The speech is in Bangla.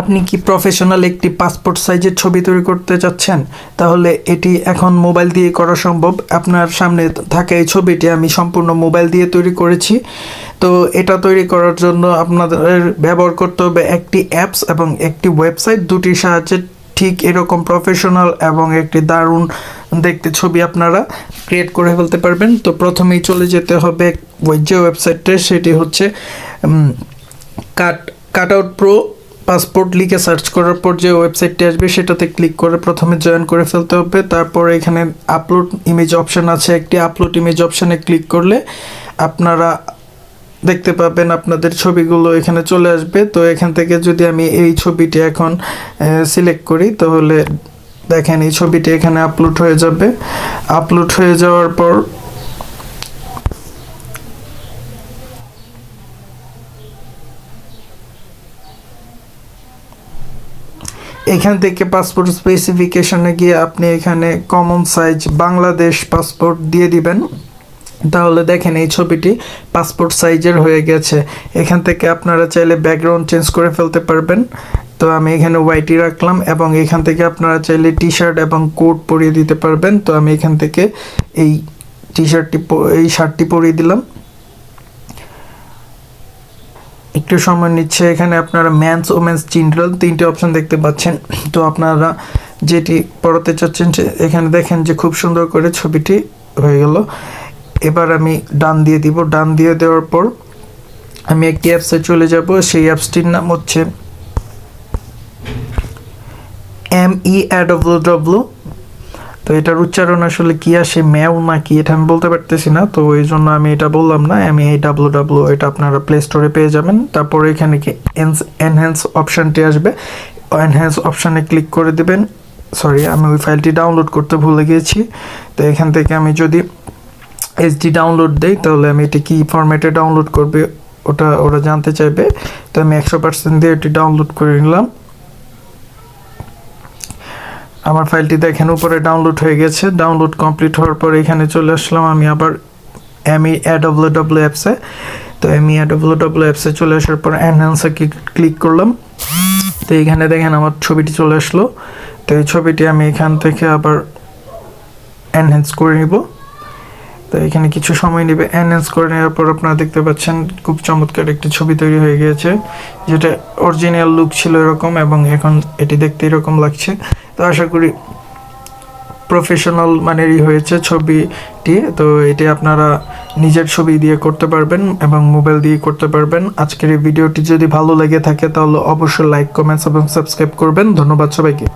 আপনি কি প্রফেশনাল একটি পাসপোর্ট সাইজের ছবি তৈরি করতে চাচ্ছেন? তাহলে এটি এখন মোবাইল দিয়ে করা সম্ভব। আপনার সামনে থাকা এই ছবিটি আমি সম্পূর্ণ মোবাইল দিয়ে তৈরি করেছি। তো এটা তৈরি করার জন্য আপনাদের ব্যবহার করতে হবে একটি অ্যাপস এবং একটি ওয়েবসাইট দুটির সাহায্যে ঠিক এরকম প্রফেশনাল এবং একটি দারুণ দেখতে ছবি আপনারা ক্রিয়েট করে ফেলতে পারবেন। তো প্রথমেই চলে যেতে হবে ওই যে ওয়েবসাইটটা সেটি হচ্ছে cut cut out pro passport লিখে সার্চ করার পর যে ওয়েবসাইটটি আসবে সেটাতে ক্লিক করে প্রথমে জয়েন করে ফেলতে হবে। তারপর এখানে আপলোড ইমেজ অপশান আছে। একটি আপলোড ইমেজ অপশানে ক্লিক করলে আপনারা দেখতে পাবেন আপনাদের ছবিগুলো এখানে চলে আসবে। তো এখান থেকে যদি আমি এই ছবিটি এখন সিলেক্ট করি, তাহলে দেখেন এই ছবিটি এখানে আপলোড হয়ে যাবে। আপলোড হয়ে যাওয়ার পর এখান থেকে পাসপোর্ট স্পেসিফিকেশনে গিয়ে আপনি এখানে কমন সাইজ বাংলাদেশ পাসপোর্ট দিয়ে দিবেন। তাহলে দেখেন এই ছবিটি পাসপোর্ট সাইজের হয়ে গেছে। এখান থেকে আপনারা চাইলে ব্যাকগ্রাউন্ড চেঞ্জ করে ফেলতে পারবেন। তো আমি এখানে হোয়াইটই রাখলাম এবং এখান থেকে আপনারা চাইলে টি শার্ট এবং কোট পরিয়ে দিতে পারবেন। তো আমি এখান থেকে এই টি শার্টটি এই শার্টটি পরিয়ে দিলাম। একটু সময় নিচ্ছে। এখানে আপনারা ম্যানস ওমেন্স চিলড্রেন তিনটে অপশন দেখতে পাচ্ছেন। তো আপনারা যেটি পড়াতে চাচ্ছেন এখানে দেখেন যে খুব সুন্দর করে ছবিটি হয়ে গেল। এবার আমি ডান দিয়ে দিব। ডান দিয়ে দেওয়ার পর আমি একটি অ্যাপসে চলে যাব। সেই অ্যাপসটির নাম হচ্ছে এম ই ডব্লু ডব্লু তো এটার উচ্চারণ আসলে কি আসে, ম্যাও না কি, এটা আমি বলতে পারতেছি না। তো ওই জন্য আমি এটা বললাম না, আমি এই ডাব্লু ডাব্লু এটা আপনারা প্লে স্টোরে পেয়ে যাবেন। তারপরে এখানে কি এনহ্যান্স অপশানটি আসবে। এনহ্যান্স অপশানে ক্লিক করে দিবেন। সরি আমি ওই ফাইলটি ডাউনলোড করতে ভুলে গিয়েছি। তো এখান থেকে আমি যদি এইচডি ডাউনলোড দেই, তাহলে আমি এটি কি ফরম্যাটে ডাউনলোড করবে, ওটা ওরা জানতে চাইবে। তো আমি একশো পার্সেন্ট দিয়ে এটি ডাউনলোড করে নিলাম। আমার ফাইলটি দেখেন, উপরে ডাউনলোড হয়ে গেছে। ডাউনলোড কমপ্লিট হওয়ার পর এখানে চলে আসলাম আমি আবার এমই এডব্লিউ ডব্লিউ অ্যাপসে তো এমই এডব্লিউ ডব্লিউ অ্যাপসে চলে আসার পর এনহ্যান্সে ক্লিক করলাম। তো এখানে দেখেন আমার ছবিটি চলে আসলো। তো এই ছবিটি আমি এখান থেকে আবার এনহ্যান্স করে নিব। তো এখানে কিছু সময় নেবে। এনহ্যান্স করে নেওয়ার পর আপনারা দেখতে পাচ্ছেন, খুব চমৎকার একটি ছবি তৈরি হয়ে গিয়েছে। যেটা অরিজিনাল লুক ছিল এরকম এবং এখন এটি দেখতে এরকম লাগছে। তো আশা করি প্রফেশনাল মানেরই হয়েছে ছবিটি। তো এটি আপনারা নিজের ছবি দিয়ে করতে পারবেন এবং মোবাইল দিয়ে করতে পারবেন। আজকের এই ভিডিওটি যদি ভালো লেগে থাকে তাহলে অবশ্যই লাইক কমেন্টস এবং সাবস্ক্রাইব করবেন। ধন্যবাদ সবাইকে।